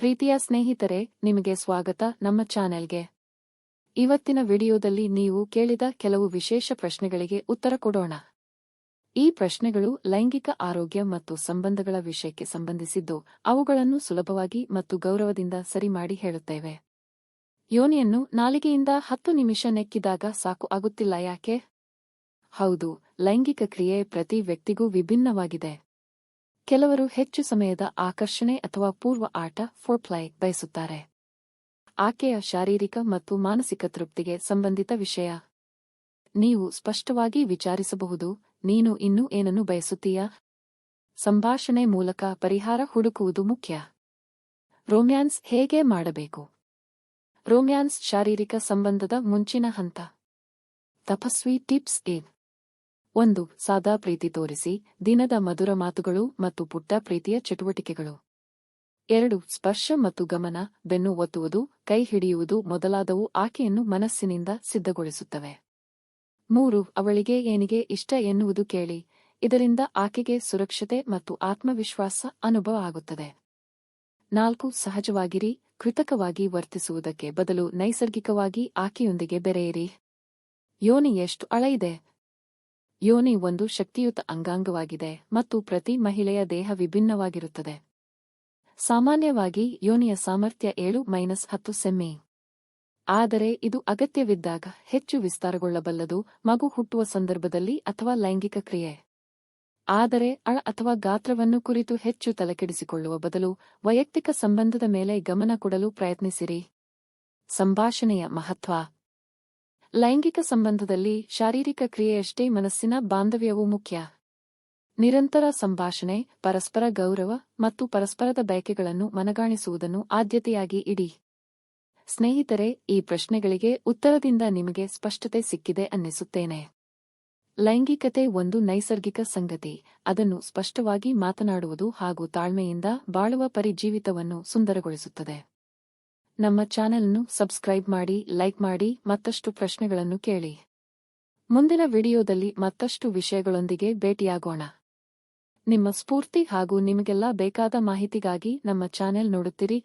ಪ್ರೀತಿಯ ಸ್ನೇಹಿತರೆ, ನಿಮಗೆ ಸ್ವಾಗತ ನಮ್ಮ ಚಾನೆಲ್ಗೆ. ಇವತ್ತಿನ ವಿಡಿಯೋದಲ್ಲಿ ನೀವು ಕೇಳಿದ ಕೆಲವು ವಿಶೇಷ ಪ್ರಶ್ನೆಗಳಿಗೆ ಉತ್ತರ ಕೊಡೋಣ. ಈ ಪ್ರಶ್ನೆಗಳು ಲೈಂಗಿಕ ಆರೋಗ್ಯ ಮತ್ತು ಸಂಬಂಧಗಳ ವಿಷಯಕ್ಕೆ ಸಂಬಂಧಿಸಿದ್ದು, ಅವುಗಳನ್ನು ಸುಲಭವಾಗಿ ಮತ್ತು ಗೌರವದಿಂದ ಸರಿ ಮಾಡಿ ಹೇಳುತ್ತೇವೆ. ಯೋನಿಯನ್ನು ನಾಲಿಗೆಯಿಂದ ಹತ್ತು ನಿಮಿಷ ನೆಕ್ಕಿದಾಗ ಸಾಕು ಆಗುತ್ತಿಲ್ಲ ಯಾಕೆ? ಹೌದು, ಲೈಂಗಿಕ ಕ್ರಿಯೆ ಪ್ರತಿ ವ್ಯಕ್ತಿಗೂ ವಿಭಿನ್ನವಾಗಿದೆ. ಕೆಲವರು ಹೆಚ್ಚು ಸಮಯದ ಆಕರ್ಷಣೆ ಅಥವಾ ಪೂರ್ವ ಆಟ ಫೋರ್ಪ್ಲೈ ಬಯಸುತ್ತಾರೆ. ಆಕೆಯ ಶಾರೀರಿಕ ಮತ್ತು ಮಾನಸಿಕ ತೃಪ್ತಿಗೆ ಸಂಬಂಧಿತ ವಿಷಯ. ನೀವು ಸ್ಪಷ್ಟವಾಗಿ ವಿಚಾರಿಸಬಹುದು, ನೀನು ಇನ್ನೂ ಏನನ್ನು ಬಯಸುತ್ತೀಯಾ? ಸಂಭಾಷಣೆ ಮೂಲಕ ಪರಿಹಾರ ಹುಡುಕುವುದು ಮುಖ್ಯ. ರೋಮ್ಯಾನ್ಸ್ ಹೇಗೆ ಮಾಡಬೇಕು? ರೋಮ್ಯಾನ್ಸ್ ಶಾರೀರಿಕ ಸಂಬಂಧದ ಮುಂಚಿನ ಹಂತ. ತಪಸ್ವಿ ಟಿಪ್ಸ್ ಏನ್? ಒಂದು, ಸಾದಾ ಪ್ರೀತಿ ತೋರಿಸಿ, ದಿನದ ಮಧುರ ಮಾತುಗಳು ಮತ್ತು ಪುಟ್ಟ ಪ್ರೀತಿಯ ಚಟುವಟಿಕೆಗಳು. ಎರಡು, ಸ್ಪರ್ಶ ಮತ್ತು ಗಮನ, ಬೆನ್ನು ಒತ್ತುವುದು, ಕೈ ಹಿಡಿಯುವುದು ಮೊದಲಾದವು ಆಕೆಯನ್ನು ಮನಸ್ಸಿನಿಂದ ಸಿದ್ಧಗೊಳಿಸುತ್ತವೆ. ಮೂರು, ಅವಳಿಗೆ ಏನಿಗೆ ಇಷ್ಟ ಎನ್ನುವುದು ಕೇಳಿ, ಇದರಿಂದ ಆಕೆಗೆ ಸುರಕ್ಷತೆ ಮತ್ತು ಆತ್ಮವಿಶ್ವಾಸ ಅನುಭವ ಆಗುತ್ತದೆ. ನಾಲ್ಕು, ಸಹಜವಾಗಿರಿ, ಕೃತಕವಾಗಿ ವರ್ತಿಸುವುದಕ್ಕೆ ಬದಲು ನೈಸರ್ಗಿಕವಾಗಿ ಆಕೆಯೊಂದಿಗೆ ಬೆರೆಯಿರಿ. ಯೋನಿ ಎಷ್ಟು ಅಳ ಇದೆ ಯೋನಿ ಒಂದು ಶಕ್ತಿಯುತ ಅಂಗಾಂಗವಾಗಿದೆ ಮತ್ತು ಪ್ರತಿ ಮಹಿಳೆಯ ದೇಹ ವಿಭಿನ್ನವಾಗಿರುತ್ತದೆ. ಸಾಮಾನ್ಯವಾಗಿ ಯೋನಿಯ ಸಾಮರ್ಥ್ಯ ಏಳು ಮೈನಸ್ ಹತ್ತು ಸೆಮ್ಮಿ ಆದರೆ ಇದು ಅಗತ್ಯವಿದ್ದಾಗ ಹೆಚ್ಚು ವಿಸ್ತಾರಗೊಳ್ಳಬಲ್ಲದು ಮಗು ಹುಟ್ಟುವ ಸಂದರ್ಭದಲ್ಲಿ ಅಥವಾ ಲೈಂಗಿಕ ಕ್ರಿಯೆ. ಆದರೆ ಅಳ ಅಥವಾ ಗಾತ್ರವನ್ನು ಕುರಿತು ಹೆಚ್ಚು ತಲೆಕೆಡಿಸಿಕೊಳ್ಳುವ ಬದಲು ವೈಯಕ್ತಿಕ ಸಂಬಂಧದ ಮೇಲೆ ಗಮನ ಕೊಡಲು ಪ್ರಯತ್ನಿಸಿರಿ. ಸಂಭಾಷಣೆಯ ಮಹತ್ವ. ಲೈಂಗಿಕ ಸಂಬಂಧದಲ್ಲಿ ಶಾರೀರಿಕ ಕ್ರಿಯೆಯಷ್ಟೇ ಮನಸ್ಸಿನ ಬಾಂಧವ್ಯವೂ ಮುಖ್ಯ. ನಿರಂತರ ಸಂಭಾಷಣೆ, ಪರಸ್ಪರ ಗೌರವ ಮತ್ತು ಪರಸ್ಪರದ ಬಯಕೆಗಳನ್ನು ಮನಗಾಣಿಸುವುದನ್ನು ಆದ್ಯತೆಯಾಗಿ ಇಡಿ. ಸ್ನೇಹಿತರೆ, ಈ ಪ್ರಶ್ನೆಗಳಿಗೆ ಉತ್ತರದಿಂದ ನಿಮಗೆ ಸ್ಪಷ್ಟತೆ ಸಿಕ್ಕಿದೆ ಅನ್ನಿಸುತ್ತೇನೆ. ಲೈಂಗಿಕತೆ ಒಂದು ನೈಸರ್ಗಿಕ ಸಂಗತಿ. ಅದನ್ನು ಸ್ಪಷ್ಟವಾಗಿ ಮಾತನಾಡುವುದು ಹಾಗೂ ತಾಳ್ಮೆಯಿಂದ ಬಾಳುವ ಪರಿಜೀವಿತವನ್ನು ಸುಂದರಗೊಳಿಸುತ್ತದೆ. ನಮ್ಮ ಚಾನೆಲ್ನ್ನು ಸಬ್ಸ್ಕ್ರೈಬ್ ಮಾಡಿ, ಲೈಕ್ ಮಾಡಿ ಮತ್ತಷ್ಟು ಪ್ರಶ್ನೆಗಳನ್ನು ಕೇಳಿ. ಮುಂದಿನ ವಿಡಿಯೋದಲ್ಲಿ ಮತ್ತಷ್ಟು ವಿಷಯಗಳೊಂದಿಗೆ ಭೇಟಿಯಾಗೋಣ. ನಿಮ್ಮ ಸ್ಫೂರ್ತಿ ಹಾಗೂ ನಿಮಗೆಲ್ಲ ಬೇಕಾದ ಮಾಹಿತಿಗಾಗಿ ನಮ್ಮ ಚಾನೆಲ್ ನೋಡುತ್ತೀರಿ.